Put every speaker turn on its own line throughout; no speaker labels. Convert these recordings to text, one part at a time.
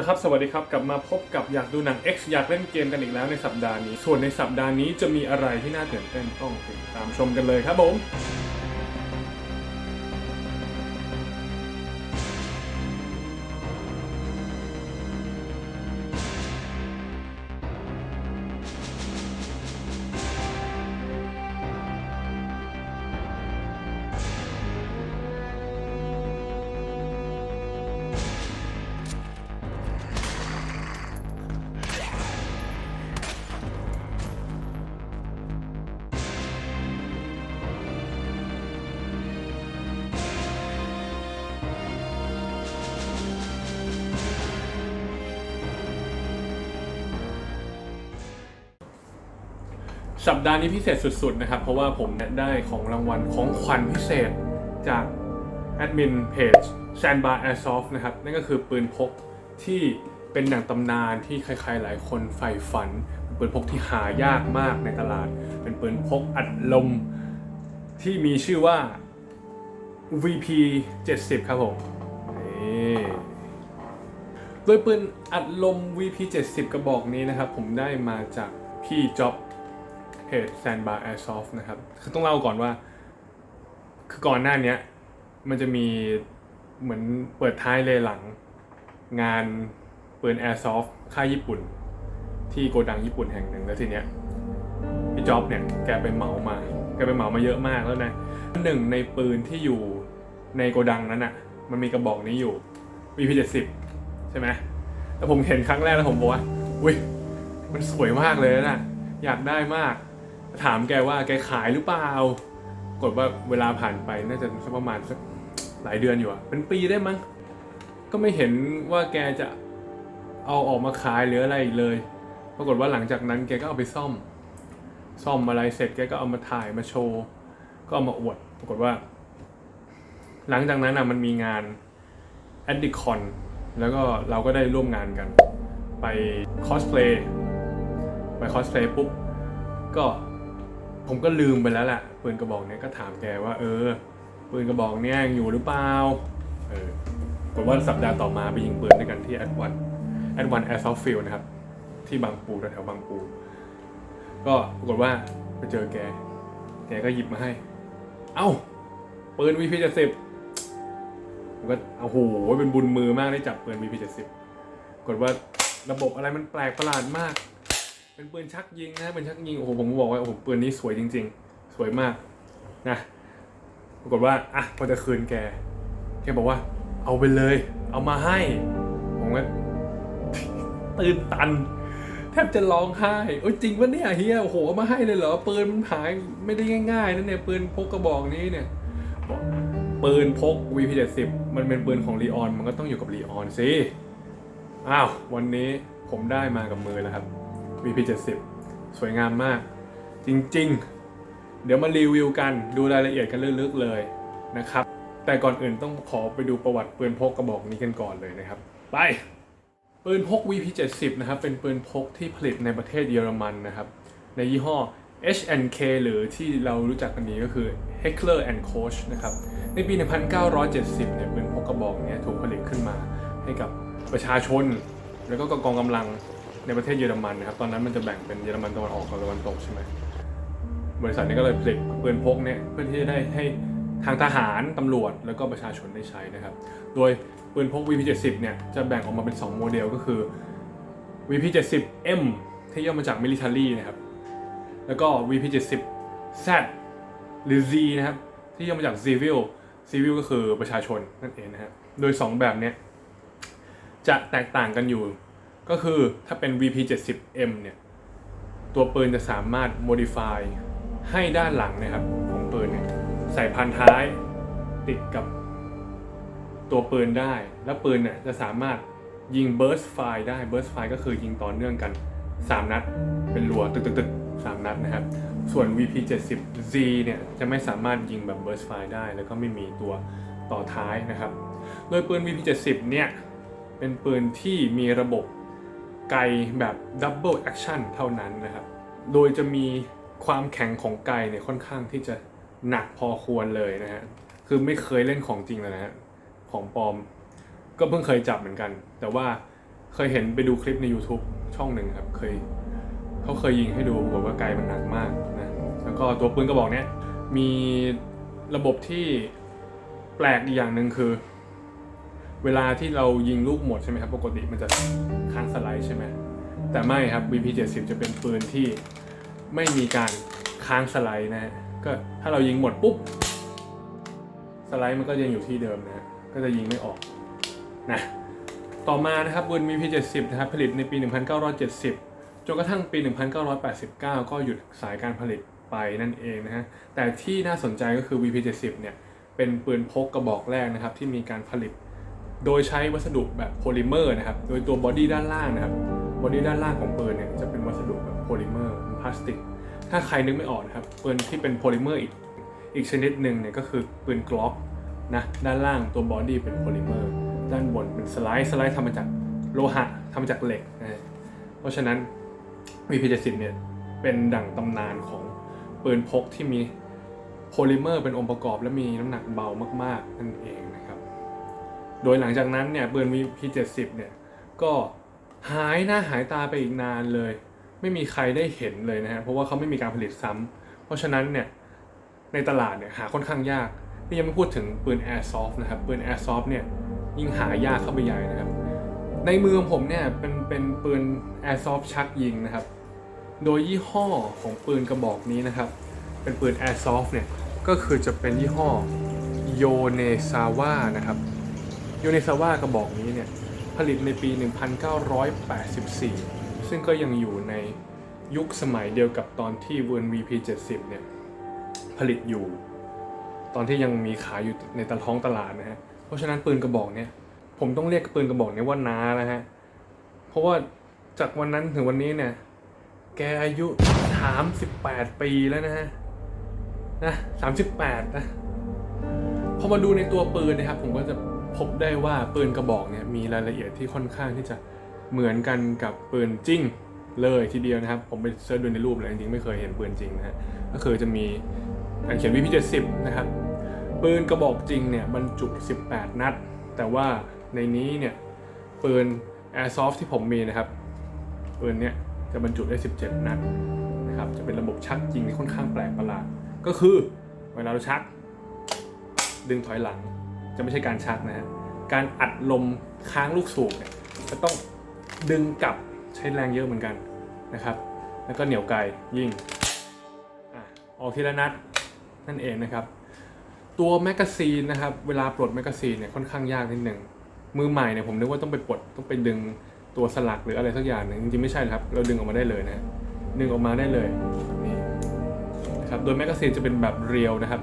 ละครับ สวัสดีครับ กลับมาพบกับอยากดูหนัง X อยากเล่นเกมกันอีกแล้วในสัปดาห์นี้ ส่วนในสัปดาห์นี้จะมีอะไรที่น่าตื่นเต้นต้องติดตามชมกันเลยครับผม สัปดาห์นี้พิเศษสุดๆนะครับ เพราะว่าผมได้ของรางวัลของขวัญพิเศษจากแอดมินเพจ Sandbar Airsoft นะครับ นั่นก็คือปืนพกที่เป็นหนังตำนานที่ใครๆหลายคนใฝ่ฝัน เป็นปืนพกที่หายากมากในตลาด เป็นปืนพกอัดลมที่มีชื่อว่า VP 70 ครับผมโดยปืนอัดลม VP 70 กระบอกนี้นะครับ ผมได้มาจากพี่จ๊อบ เพจ Sandbar Airsoft นะครับ คือต้องเล่าก่อนว่า คือก่อนหน้านี้มันจะมีเหมือนเปิดท้ายเลยหลัง งานปืน Airsoft ค่ายญี่ปุ่น ที่โกดังญี่ปุ่นแห่งหนึ่งแล้วทีเนี้ยพี่จ๊อบเนี่ยแกไปเหมามา แกไปเหมามาเยอะมากแล้วนะหนึ่งในปืนที่อยู่ในโกดังนั้นอะ มันมีกระบอกนี้อยู่ VP70 ใช่ไหมแล้วผมเห็นครั้งแรกแล้วผมบอกว่าอุ้ยมันสวยมากเลยนะ อยากได้มาก ถามแกว่าแกขายหรือเปล่า กดว่าเวลาผ่านไปน่าจะสักประมาณสักหลายเดือนอยู่อะเป็นปีได้มั้ง ก็ไม่เห็นว่าแกจะเอาออกมาขายหรืออะไรอีกเลย ปรากฏว่าหลังจากนั้นแกก็เอาไปซ่อม ซ่อมอะไรเสร็จแกก็เอามาถ่ายมาโชว์ ก็เอามาอวด ปรากฏว่า หลังจากนั้นอะมันมีงาน a d d i c o n แล้วก็เราก็ได้ร่วมงานกัน ไปคอสเพลย์ไปคอสเพลย์ปุ๊บก็ ผมก็ลืมไปแล้วแหละปืนกระบอกเนี้ยก็ถามแกว่า เออปืนกระบอกเนี้ยยังอยู่หรือเปล่าเออผมว่าสัปดาห์ต่อมาไปยิงปืนด้วยกันที่แอดวันแอดวันแอร์ซอฟฟิลนะครับ ที่บางปูแถวบางปู ก็ปรากฏว่าไปเจอแก แกก็หยิบมาให้ เอ้าปืน VP 70ผมก็โอ้โหเป็นบุญมือมากได้จับปืน VP 70ปรากฏว่าระบบอะไรมันแปลกประหลาดมาก เป็นปืนชักยิงนะเป็นชักยิงโอ้โหผมบอกว่าโอ้โหปืนนี้สวยจริง ๆ สวยมากนะปรากฏว่าอะพอจะคืนแกแกบอกว่า เอาไปเลย เอามาให้ ผมก็ตื่นตัน แทบจะร้องไห้โอ้จริงปะเนี่ยเฮียโอ้โหเอามาให้เลยเหรอปืนมันหายไม่ได้ง่ายๆนั่นเนี่ยปืนพกกระบอกนี้เนี่ยปืนพก VP70 มันเป็นปืนของลีออนมันก็ต้องอยู่กับลีออนสิอ้าววันนี้ผมได้มากับมือแล้วครับ VP70 สวยงามมาก จริงๆ เดี๋ยวมารีวิวกันดูรายละเอียดกันลึกๆเลยนะครับ แต่ก่อนอื่นต้องขอไปดูประวัติปืนพกกระบอกนี้กันก่อนเลยนะครับ ไป ปืนพก VP70 นะครับ เป็นปืนพกที่ผลิตในประเทศเยอรมันนะครับ ในยี่ห้อ H&K หรือที่เรารู้จักกันนี้ก็คือ Heckler Koch นะครับ ในปี 1970 เนี่ยปืนพกกระบอกนี้ถูกผลิตขึ้นมาให้กับประชาชน แล้วก็กองกำลัง ในประเทศเยอรมันนะครับ ตอนนั้นมันจะแบ่งเป็นเยอรมันตะวันออกกับตะวันตกใช่ไหมบริษัทนี้ก็เลยผลิตปืนพกเนี่ยเพื่อที่จะได้ให้ทางทหารตำรวจแล้วก็ประชาชนได้ใช้นะครับ โดยปืนพก VP70 เนี่ยจะแบ่งออกมาเป็น 2 โมเดลก็คือ VP70M ที่ย่อมาจาก military นะครับ แล้วก็ VP70Z หรือ Z นะครับ ที่ย่อมาจาก civil civil ก็คือประชาชนนั่นเองนะฮะโดย 2 แบบเนี้ยจะแตกต่างกันอยู่ ก็คือถ้าเป็น VP70M เนี่ย ตัวปืนจะสามารถ modify ให้ด้านหลังนะครับ ของปืนเนี่ยใส่พันท้ายติดกับตัวปืนได้ แล้วปืนเนี่ยจะสามารถยิง burst fire ได้ burst fire ก็คือยิงต่อเนื่องกัน 3 นัด เป็นรัวตึกตึกตึกสามนัดนะครับ ส่วน VP70Z เนี่ยจะไม่สามารถยิงแบบ burst fire ได้ แล้วก็ไม่มีตัวต่อท้ายนะครับ โดยปืน VP70 เนี่ยเป็นปืนที่มีระบบ ไกแบบ Double Action เท่านั้นนะครับ โดยจะมีความแข็งของไกเนี่ยค่อนข้างที่จะหนักพอควรเลยนะฮะ คือไม่เคยเล่นของจริงเลยนะฮะ ของปลอม ก็เพิ่งเคยจับเหมือนกัน แต่ว่าเคยเห็นไปดูคลิปใน YouTube ช่องหนึ่งครับ เคยเขาเคยยิงให้ดูบอกว่าไกลมันหนักมากนะ แล้วก็ตัวปืนกระบอกเนี้ยมีระบบที่แปลกอีกอย่างหนึ่งคือ เวลาที่เรายิงลูกหมดใช่ไหมครับ ปกติมันจะค้างสไลด์ใช่ไหมแต่ไม่ครับ VP70 จะเป็นปืนที่ไม่มีการค้างสไลด์นะฮะก็ถ้าเรายิงหมดปุ๊บ สไลด์มันก็ยังอยู่ที่เดิมนะ ก็จะยิงไม่ออกนะต่อมานะครับปืน VP70 นะครับผลิตในปี 1970 จนกระทั่งปี 1989 ก็หยุดสายการผลิตไปนั่นเองนะฮะแต่ที่น่าสนใจก็คือ VP70 เนี่ยเป็นปืนพกกระบอกแรกนะครับที่มีการผลิต โดยใช้วัสดุแบบโพลิเมอร์นะครับ โดยตัวบอดี้ด้านล่างนะครับ บอดี้ด้านล่างของปืนเนี่ยจะเป็นวัสดุแบบโพลิเมอร์พลาสติก ถ้าใครนึกไม่ออกนะครับปืนที่เป็นโพลิเมอร์อีกอีกชนิดหนึ่งเนี่ยก็คือปืนกล็อกนะด้านล่างตัวบอดี้เป็นโพลิเมอร์ด้านบนเป็นสไลด์สไลด์ทำมาจากโลหะทำมาจากเหล็กนะเพราะฉะนั้น VP70 เนี่ยเป็นดั่งตำนานของปืนพกที่มีโพลิเมอร์เป็นองค์ประกอบและมีน้ำหนักเบามากๆนั่นเอง โดยหลังจากนั้นเนี่ยปืน VP70 เนี่ยก็หายหน้าหายตาไปอีกนานเลย ไม่มีใครได้เห็นเลยนะฮะเพราะว่าเขาไม่มีการผลิตซ้ำเพราะฉะนั้นเนี่ยในตลาดเนี่ยหาค่อนข้างยาก นี่ยังไม่พูดถึงปืน Airsoft นะครับปืน Airsoft เนี่ยยิ่งหายากเข้าไปใหญ่นะครับ ในมือของผมเนี่ยเป็นเป็นปืน Airsoft ชักยิงนะครับ โดยยี่ห้อของปืนกระบอกนี้นะครับ เป็นปืน Airsoft เนี่ยก็คือจะเป็นยี่ห้อ Yonezawa นะครับ Yonezawa กระบอกนี้เนี่ยผลิตในปี 1984 ซึ่งก็ยังอยู่ในยุคสมัยเดียวกับตอนที่ w ื VP70 เนี่ยผลิตอยู่ ตอนที่ยังมีขายอยู่ในตลาดท้องตลาดนะฮะ เพราะฉะนั้นปืนกระบอกเนี่ยผมต้องเรียกปืนกระบอกนี้ว่าน้านะฮะ เพราะว่าจากวันนั้นถึงวันนี้เนี่ยแกอายุ 38 ปีแล้วนะฮะนะ38นะพอมาดูในตัวปืนนะครับผมก็จะ พบได้ว่าปืนกระบอกเนี่ยมีรายละเอียดที่ค่อนข้างที่จะเหมือนกันกับปืนจริงเลยทีเดียวนะครับ ผมไปเสิร์ชดูในรูปเลยจริงๆไม่เคยเห็นปืนจริงนะฮะก็คือจะมีการเขียน VP70 นะครับปืนกระบอกจริงเนี่ยบรรจุ 18 นัด แต่ว่าในนี้เนี่ยปืน Airsoft ที่ผมมีนะครับปืนเนี่ยจะบรรจุได้ 17 นัดนะครับจะเป็นระบบชักยิงที่ค่อนข้างแปลกประหลาดก็คือเวลาเราชัก ดึงถอยหลัง จะไม่ใช่การชักนะฮะการอัดลมค้างลูกสูบเนี่ยจะต้องดึงกลับใช้แรงเยอะเหมือนกันนะครับ แล้วก็เหนี่ยวไกยิงอะออกทีละนัดนั่นเองนะครับ ตัวแมกกาซีนนะครับ เวลาปลดแมกกาซีนเนี่ยค่อนข้างยากนิดหนึ่งมือใหม่เนี่ยผมนึกว่าต้องไปปลดต้องไปดึงตัวสลักหรืออะไรสักอย่างหนึงจริงๆไม่ใช่ครับ เราดึงออกมาได้เลยนะดึงออกมาได้เลยนี้นะครับโดยแมกกาซีนจะเป็นแบบเรียวนะครับ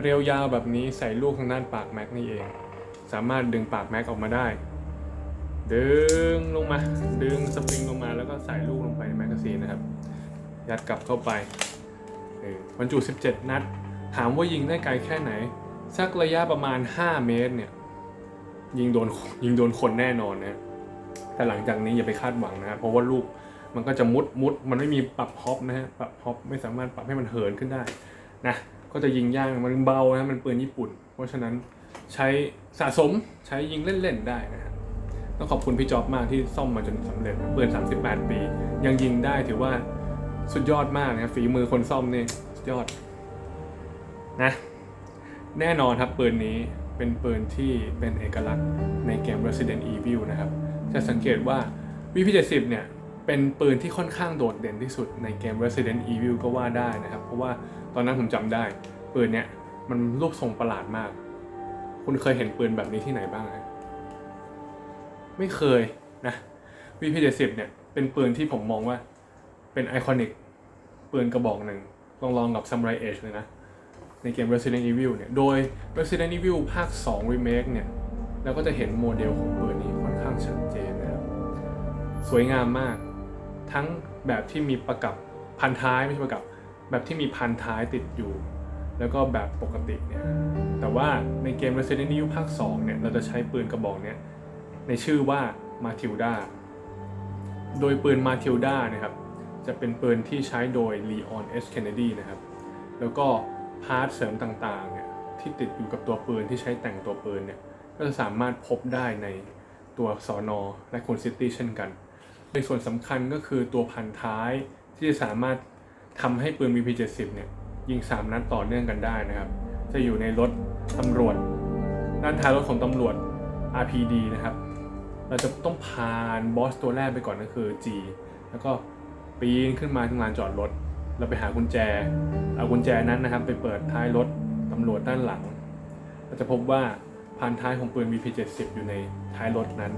เรียวยาวแบบนี้ใส่ลูกทางด้านปากแม็กนี่เอง สามารถดึงปากแม็กออกมาได้ ดึงลงมา ดึงสปริงลงมาแล้วก็ใส่ลูกลงไปในแมกกาซีนนะครับ ยัดกลับเข้าไปบรรจุ 17 นัด ถามว่ายิงได้ไกลแค่ไหน สักระยะประมาณ 5 เมตรเนี่ย ยิงโดนยิงโดนคนแน่นอนนะแต่หลังจากนี้อย่าไปคาดหวังนะครับเพราะว่าลูกมันก็จะมุดมุดมันไม่มีปรับฮอปนะฮะปรับฮอปไม่สามารถปรับให้มันเหินขึ้นได้นะ ก็จะยิงยากมันเบานะมันปืนญี่ปุ่น เพราะฉะนั้นใช้สะสมใช้ยิงเล่นๆได้นะครับต้องขอบคุณพี่จอบมากที่ซ่อมมาจนสำเร็จปืน 38 ปี ยังยิงได้ถือว่าสุดยอดมากนะครับฝีมือคนซ่อมนี่สุดยอดนะแน่นอนครับปืนนี้เป็นปืนที่เป็นเอกลักษณ์ในเกม Resident Evil นะครับ จะสังเกตว่า VP70 เนี่ย เป็นปืนที่ค่อนข้างโดดเด่นที่สุดในเกม Resident Evil ก็ว่าได้นะครับ เพราะว่าตอนนั้นผมจำได้ ปืนเนี้ยมันรูปทรงประหลาดมาก คุณเคยเห็นปืนแบบนี้ที่ไหนบ้างไหมไม่เคยนะ VP70 เนี่ยเป็นปืนที่ผมมองว่าเป็นไอคอนิกปืนกระบอกหนึ่งลองลองกับ Samurai Edge เลยนะ ในเกม Resident Evil เนี่ย โดย Resident Evil ภาค 2 Remake เนี่ยเราก็จะเห็นโมเดลของปืนนี้ค่อนข้างชัดเจนนะครับ สวยงามมาก ทั้งแบบที่มีประกับพันท้ายไม่ใช่ประกับ แบบที่มีพันท้ายติดอยู่ แล้วก็แบบปกติเนี่ยแต่ว่าในเกม Resident Evil ภาค2เนี่ยเราจะใช้ปืนกระบอกเนี่ยในชื่อว่า Matilda โดยปืน Matilda นะครับจะเป็นปืนที่ใช้โดย Leon S. Kennedy นะครับ แล้วก็พาร์ทเสริมต่างๆเนี่ยที่ติดอยู่กับตัวปืนที่ใช้แต่งตัวปืนเนี่ยก็จะสามารถพบได้ในตัวสอนอและคุณซิตี้เช่นกัน ในส่วนสำคัญก็คือตัวพันท้ายที่จะสามารถทำให้ปืน VP70 เนี่ยยิง 3 นัดต่อเนื่องกันได้นะครับ จะอยู่ในรถตำรวจ ด้านท้ายรถของตำรวจ RPD นะครับ เราจะต้องผ่านบอสตัวแรกไปก่อนก็คือ G แล้วก็ปีนขึ้นมาที่ลานจอดรถ เราไปหากุญแจ เอากุญแจนั้นนะครับ ไปเปิดท้ายรถตำรวจด้านหลัง เราจะพบว่าพานท้ายของปืน VP70 อยู่ในท้ายรถนั้น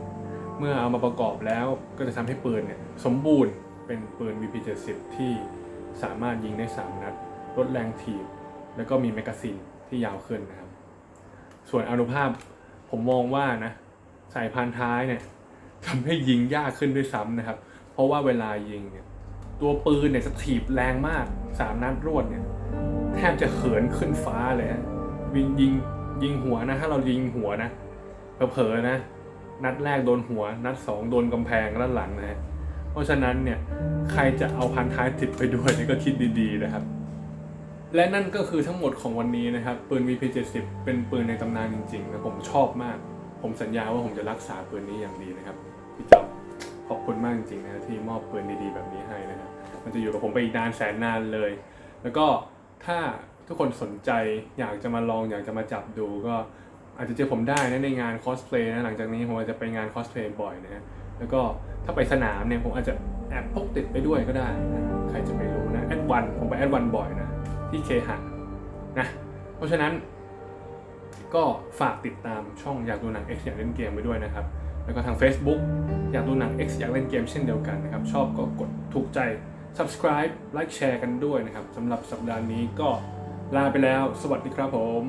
เมื่อเอามาประกอบแล้วก็จะทำให้ปืนเนี่ยสมบูรณ์เป็นปืน VP70 ที่สามารถยิงได้ 3 นัด ลดแรงถีบ แล้วก็มีแมกกาซีนที่ยาวขึ้นนะครับ ส่วนอนุภาพผมมองว่านะใส่พานท้ายเนี่ยทำให้ยิงยากขึ้นด้วยซ้ำนะครับ เพราะว่าเวลายิงเนี่ยตัวปืนเนี่ยจะถีบแรงมากสามนัดรวดเนี่ยแทบจะเขินขึ้นฟ้าเลยฮะวิงยิงยิงหัวนะ ถ้าเรายิงหัวนะเผลอๆนะ นัดแรกโดนหัว นัดสองโดนกำแพงด้านหลังนะฮะเพราะฉะนั้นเนี่ยใครจะเอาพันท้ายติดไปด้วยเนี่ยก็คิดดีๆนะครับ และนั่นก็คือทั้งหมดของวันนี้นะครับปืน VP70 เป็นปืนในตำนานจริงๆนะผมชอบมาก ผมสัญญาว่าผมจะรักษาปืนนี้อย่างดีนะครับพี่จอบขอบคุณมากจริงๆนะที่มอบปืนดีๆแบบนี้ให้นะครับมันจะอยู่กับผมไปอีกนานแสนนานเลย แล้วก็ถ้าทุกคนสนใจอยากจะมาลองอยากจะมาจับดูก็ อาจจะเจอผมได้นะในงานคอสเพลย์นะหลังจากนี้ผมอาจจะไปงานคอสเพลย์บ่อยนะฮะแล้วก็ถ้าไปสนามเนี่ยผมอาจจะแอบพกติดไปด้วยก็ได้นะใครจะไปรู้นะแอดวันผมไปแอดวันบ่อยนะที่เคหะนะเพราะฉะนั้น ก็ฝากติดตามช่องอยากดูหนัง X อยากเล่นเกมไปด้วยนะครับ แล้วก็ทาง Facebook อยากดูหนัง X อยากเล่นเกมเช่นเดียวกันนะครับ ชอบก็กดถูกใจ subscribe ไลค์แชร์กันด้วยนะครับสำหรับสัปดาห์นี้ก็ลาไปแล้ว สวัสดีครับผม